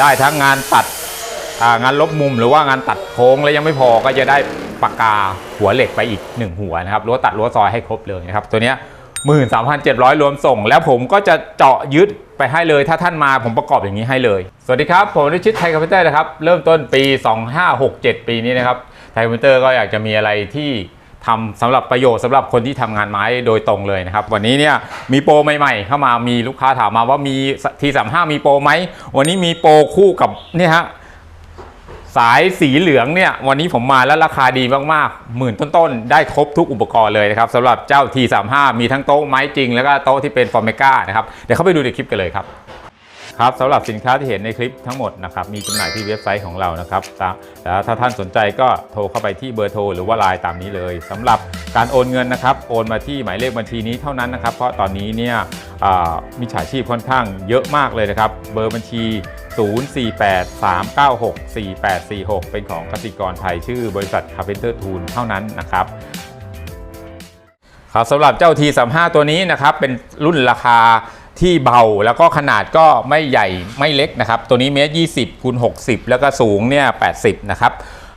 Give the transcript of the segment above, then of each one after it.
ได้ทั้งงานตัดงานลบมุมหรือว่างานตัดโค้งแล้วยังไม่พอก็จะได้ปากกาหัวเหล็กไปอีก 1 หัวนะครับรั้วตัดรั้วซอยให้ครบเลยนะครับตัวเนี้ย13,700รวมส่ง แล้วผมก็จะเจาะยึดไปให้เลย ถ้าท่านมาผมประกอบอย่างนี้ให้เลย สวัสดีครับ ผมนิชิตไทยคอมพิวเตอร์นะครับ เริ่มต้นปี 2567 ปีนี้นะครับ ไทยคอมพิวเตอร์ก็อยากจะมีอะไรที่ ทำสำหรับประโยชน์สำหรับคนที่ทำงานไม้โดยตรงเลยนะครับ วันนี้เนี่ยมีโปรใหม่ ๆ เข้ามามีลูกค้าถามมาว่ามีทีสามห้ามีโปรไหมวันนี้มีโปรคู่กับเนี่ยฮะสายสีเหลืองเนี่ยวันนี้ผมมาแล้วราคาดีมากๆหมื่นต้นๆ ได้ครบทุกอุปกรณ์เลยนะครับสำหรับเจ้า T35 มีทั้งโต๊ะไม้จริง แล้วก็โต๊ะที่เป็นฟอร์เมก้านะครับเดี๋ยวเข้าไปดูในคลิปกันเลยครับ ครับสำหรับสินค้าที่เห็นในคลิปทั้งหมดนะครับมีจำหน่ายที่เว็บไซต์ของเรานะครับแล้วถ้าท่านสนใจก็โทรเข้าไปที่เบอร์โทรหรือว่าไลน์ตามนี้เลยสำหรับการโอนเงินนะครับโอนมาที่หมายเลขบัญชีนี้เท่านั้นนะครับ เพราะตอนนี้เนี่ยมิจฉาชีพค่อนข้างเยอะมากเลยนะครับ เบอร์บัญชี 0483964846 เป็นของกสิกรไทยชื่อบริษัท Carpenter Tool เท่านั้นนะครับครับสำหรับเจ้า T35 ตัวนี้นะครับเป็นรุ่นราคา ที่เบาแล้วก็ขนาดก็ไม่ใหญ่ไม่เล็กนะครับ ตัวนี้เมตร20คูณ60แล้วก็สูงเนี่ย80นะครับ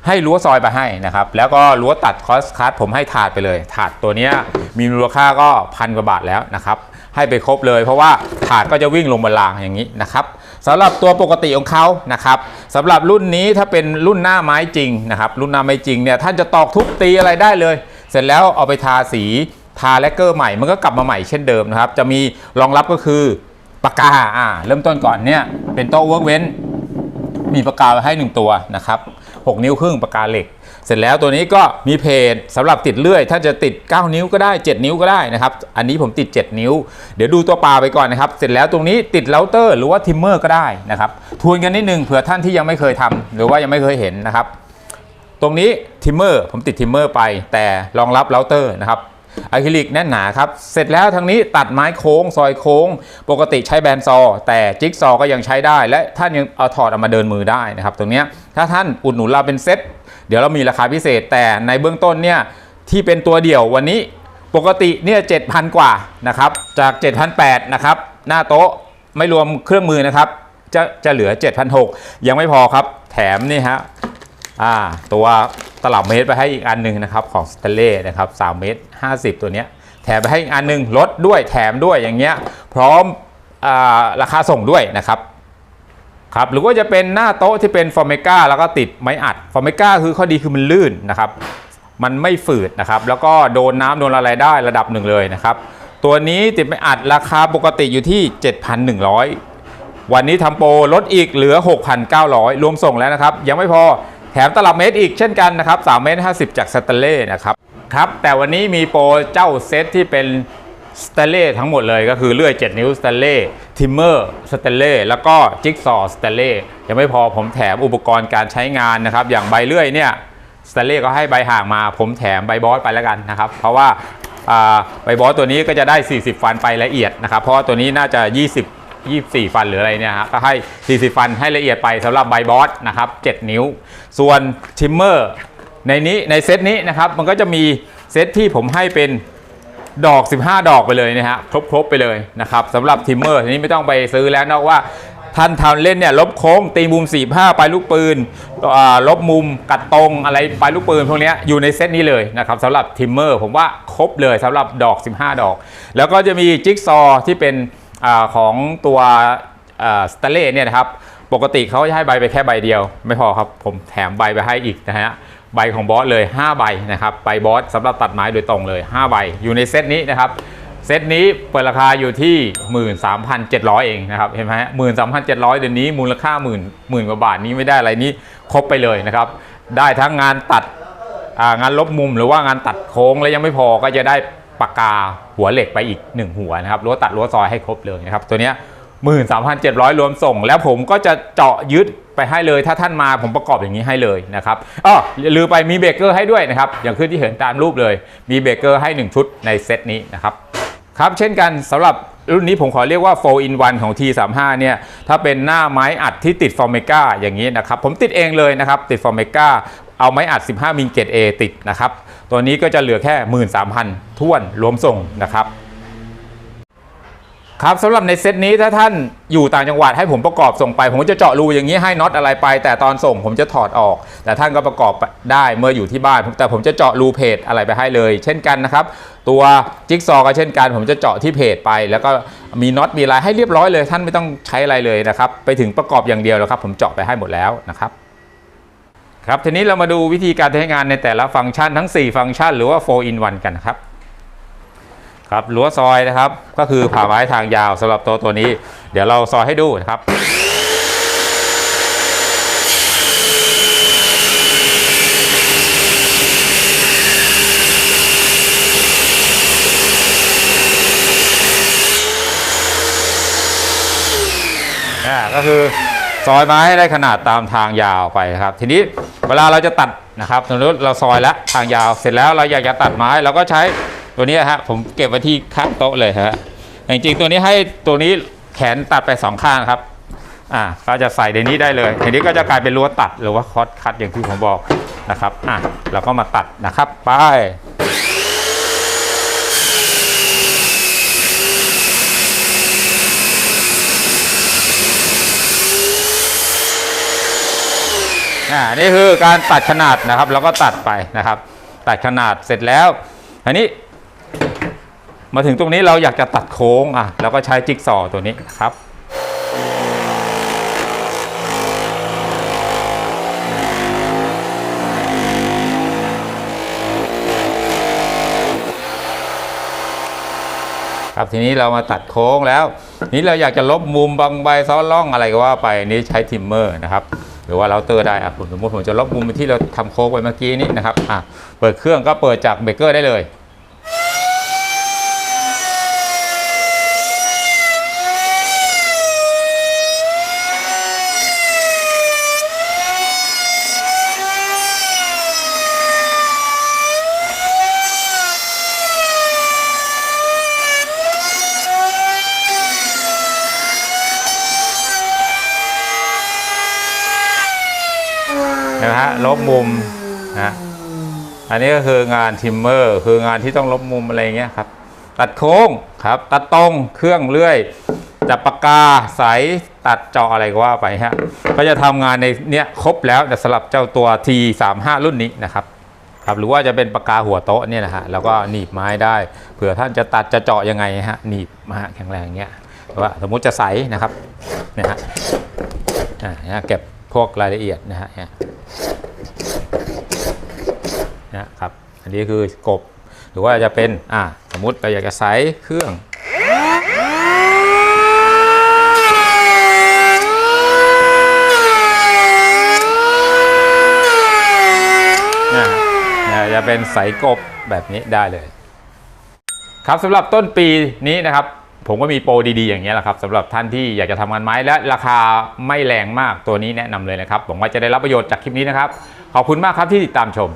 ให้รั้วซอยไปให้นะครับ แล้วก็รั้วตัดคอสคัสผมให้ถาดไปเลย ถาดตัวนี้มีมูลค่าก็พันกว่าบาทแล้วนะครับ ให้ไปครบเลยเพราะว่าถาดก็จะวิ่งลงบนรางอย่างนี้นะครับสำหรับตัวปกติของเขานะครับสำหรับรุ่นนี้ถ้าเป็นรุ่นหน้าไม้จริงนะครับ รุ่นหน้าไม้จริงเนี่ยท่านจะตอกทุบตีอะไรได้เลย เสร็จแล้วเอาไปทาสี ทาแลกเกอร์ใหม่มันก็กลับมาใหม่เช่นเดิมนะครับ จะมีรองรับก็คือปากกาอ่าเริ่มต้นก่อนเนี่ยเป็นโต๊ะเวิร์กเว้นมีปากกาไว้ให้ 1 ตัวนะครับ 6 นิ้วครึ่งปากกาเหล็ก เสร็จแล้วตัวนี้ก็มีเพจสำหรับติดเลื่อย ถ้าจะติด 9 นิ้วก็ได้ 7 นิ้วก็ได้นะครับ อันนี้ผมติด 7 นิ้ว เดี๋ยวดูตัวปลาไปก่อนนะครับ เสร็จแล้วตรงนี้ติดเราเตอร์หรือว่าทิมเมอร์ก็ได้นะครับ ทวนกันนิดนึงเผื่อท่านที่ยังไม่เคยทำหรือว่ายังไม่เคยเห็นนะครับ ตรงนี้ทิมเมอร์ผมติดทิมเมอร์ไป แต่รองรับเราเตอร์นะครับ อะคริลิกแน่นหนาครับ เสร็จแล้วทางนี้ตัดไม้โค้ง ซอยโค้ง ปกติใช้แบนซอ แต่จิ๊กซอก็ยังใช้ได้ และท่านยังเอาถอดเอามาเดินมือได้นะครับ ตรงนี้ถ้าท่านอุดหนุนเราเป็นเซ็ตเดี๋ยวเรามีราคาพิเศษ แต่ในเบื้องต้นเนี่ยที่เป็นตัวเดี่ยววันนี้ปกติเนี่ย7,000กว่านะครับจาก7,800นะครับหน้าโต๊ะไม่รวมเครื่องมือนะครับจะจะเหลือ7,600ยังไม่พอครับ แถมนี่ฮะอ่าตัว ตลับเมตรไปให้อีกอันหนึ่งนะครับของสเตเล่นะครับ3เมตร50 ตัวเนี้ยแถมไปให้อีกอันหนึ่งลดด้วยแถมด้วยอย่างเงี้ยพร้อมอราคาส่งด้วยนะครับครับหรือว่าจะเป็นหน้าโต๊ะที่เป็นฟอร์เมกาแล้วก็ติดไม้อัดฟอร์เมกาคือข้อดีคือมันลื่นนะครับ มันไม่ฝืดนะครับแล้วก็โดนน้ำโดนอะไรได้ระดับหนึ่งเลยนะครับ ตัวนี้ติดไม้อัดราคาปกติอยู่ที่ 7,100 วันนี้ทำโปรลดอีกเหลือ 6,900 รวมส่งแล้วนะครับ ยังไม่พอ แถมตลับเมตรอีกเช่นกันนะครับ3เมตร50 จากสเตเล่นะครับครับแต่วันนี้มีโปรเจ้าเซตที่เป็นสเตเล่ทั้งหมดเลยก็คือเลื่อย 7 นิ้วสเตเล่ทิมเมอร์สเตเล่แล้วก็จิ๊กซอสเตเล่ยังไม่พอผมแถมอุปกรณ์การใช้งานนะครับ อย่างใบเลื่อยเนี่ยสเตเล่ก็ให้ใบห่างมาผมแถมใบบอสไปแล้วกันนะครับ เพราะว่าอ่าใบบอสตัวนี้ก็จะได้ 40 ฟันไปละเอียดนะครับ เพราะว่าตัวนี้น่าจะ 20 24 ฟันหรืออะไรเนี่ยฮะก็ให้ 40 ฟันให้ละเอียดไปสำหรับใบบอสนะครับ 7 นิ้ว ส่วนทิมเมอร์ในนี้ในเซตนี้นะครับ มันก็จะมีเซตที่ผมให้เป็นดอก 15 ดอกไปเลยนะฮะครบครบไปเลยนะครับสำหรับทิมเมอร์ทีนี้ไม่ต้องไปซื้อแล้วนอกว่าท่านทำเล่นเนี่ยลบโค้งตีมุม 45ไปลูกปืนลบมุมกัดตรงอะไรไปลูกปืนพวกนี้อยู่ในเซตนี้เลยนะครับสำหรับทิมเมอร์ผมว่าครบเลยสำหรับดอก 15 ดอก แล้วก็จะมีจิ๊กซอว์ที่เป็น อของตัวสเตเล่เนี่ยนะครับปกติเขาจะให้ใบไปแค่ใบเดียว ไม่พอครับผมแถมใบไปให้อีกนะฮะใบของบอสเลย 5 ใบนะครับใบบอสสำหรับตัดไม้โดยตรงเลย 5 ใบอยู่ในเซตนี้นะครับเซตนี้เปิดราคาอยู่ที่ 13,700 เองนะครับเห็นไหมหมื่นสามพันเจ็ดร้อยเดี๋ยวนี้มูลค่าหมื่นหมื่นกว่าบาทนี้ไม่ได้อะไรนี้ครบไปเลยนะครับได้ทั้งงานตัดงานลบมุมหรือว่างานตัดโค้งแล้วยังไม่พอก็จะได้ ปากกาหัวเหล็กไปอีก 1 หัวนะครับรั้วตัดรั้วซอยให้ครบเลยนะครับ ตัวเนี้ย13,700รวมส่ง แล้วผมก็จะเจาะยึดไปให้เลย ถ้าท่านมาผมประกอบอย่างนี้ให้เลยนะครับอ๋อลืมไปมีเบรกเกอร์ให้ด้วยนะครับ อย่างขึ้นที่เห็นตามรูปเลย มีเบรกเกอร์ให้ 1 ชุดในเซตนี้นะครับ ครับเช่นกันสำหรับรุ่นนี้ผมขอเรียกว่า 4 in 1 ของ T35 เนี่ย ถ้าเป็นหน้าไม้อัดที่ติดฟอร์เมกาอย่างนี้นะครับ ผมติดเองเลยนะครับ ติดฟอร์เมกา เอาไม้อัด 15 มิลเกต A ติดนะครับ ตัวนี้ก็จะเหลือแค่ 13,000ท้วนรวมส่งนะครับ ครับสำหรับในเซตนี้ถ้าท่านอยู่ต่างจังหวัดให้ผมประกอบส่งไป ผมจะเจาะรูอย่างนี้ให้น็อตอะไรไป แต่ตอนส่งผมจะถอดออก แต่ท่านก็ประกอบได้เมื่ออยู่ที่บ้าน แต่ผมจะเจาะรูเพจอะไรไปให้เลย เช่นกันนะครับ ตัวจิ๊กซอก็เช่นกัน ผมจะเจาะที่เพจไป แล้วก็มีน็อตมีอะไรให้เรียบร้อยเลย ท่านไม่ต้องใช้อะไรเลยนะครับ ไปถึงประกอบอย่างเดียวแล้วครับ ผมเจาะไปให้หมดแล้วนะครับ ครับทีนี้เรามาดูวิธีการใช้งานในแต่ละฟังก์ชันทั้ง 4 ฟังก์ชัน หรือว่า 4 in 1 กันนครับครับรั้วซอยนะครับ ก็คือผ่าไม้ทางยาวสำหรับตัวตัวนี้ เดี๋ยวเราซอยให้ดูนะครับอ่ก็คือซอยไม้ให้ได้ขนาดตามทางยาวไปครับ ทีนี้ เวลาเราจะตัดนะครับสมมติเราซอยแล้วทางยาวเสร็จแล้วเราอยากจะตัดไม้เราก็ใช้ตัวนี้ฮะผมเก็บไว้ที่ข้างโต๊ะเลยฮะจริงๆตัวนี้ให้ตัวนี้แขนตัดไปสองข้างครับอ่าก็จะใส่ในนี้ได้เลยทีนี้ก็จะกลายเป็นรั้วตัดหรือว่าคอสคัดอย่างที่ผมบอกนะครับอะเราก็มาตัดนะครับไป อ่านี่คือการตัดขนาดนะครับแล้วก็ตัดไปนะครับ ตัดขนาดเสร็จแล้วอันนี้ มาถึงตรงนี้เราอยากจะตัดโค้งอะเราก็ใช้จิ๊กซอตัวนี้นครับครับทีนี้เรามาตัดโค้งแล้ว นี้เราอยากจะลบมุมบางใบซ้อนร่องอะไรก็ว่าไปนี้ใช้ทิมเมอร์นะครับ รือว่าเราเตอร์ได้อะผมสมมติผมจะลบมุมที่เราทำโค้งไปเมื่อกี้นี้นะครับอะเปิดเครื่องก็เปิดจากเบรกเกอร์ได้เลย นะฮะลบมุมนะอันนี้ก็คืองานทิมเมอร์ คืองานที่ต้องลบมุมอะไรเงี้ยครับ ตัดโค้งครับ ตัดตรงเครื่องเลื่อย จับปากกาใสตัดเจาะอะไรก็ว่าไปฮะก็จะทำงานในเนี้ยครบแล้วแต่สำหรับเจ้าตัว T35 รุ่นนี้นะครับครับหรือว่าจะเป็นปากกาหัวโต๊ะเนี่ยนะฮะแล้วก็หนีบไม้ได้เผื่อท่านจะตัดจะเจาะยังไงฮะหนีบมาแข็งแรงเงี้ยว่าสมมุติจะใสนะครับเนี่ยฮะอ่าเนี่ยเก็บ พวกรายละเอียดนะฮะเนี่ยนะครับ อันนี้คือกบ หรือว่าจะเป็น อ่า สมมุติเราอยากจะใส่เครื่องนะนะจะเป็นใสกบแบบนี้ได้เลย ครับสำหรับต้นปีนี้นะครับ ผมก็มีโปรดีๆอย่างนี้แหละครับสำหรับท่านที่อยากจะทำงานไม้และราคาไม่แรงมากตัวนี้แนะนำเลยนะครับหวังว่าจะได้รับประโยชน์จากคลิปนี้นะครับ ขอบคุณมากครับที่ติดตามชม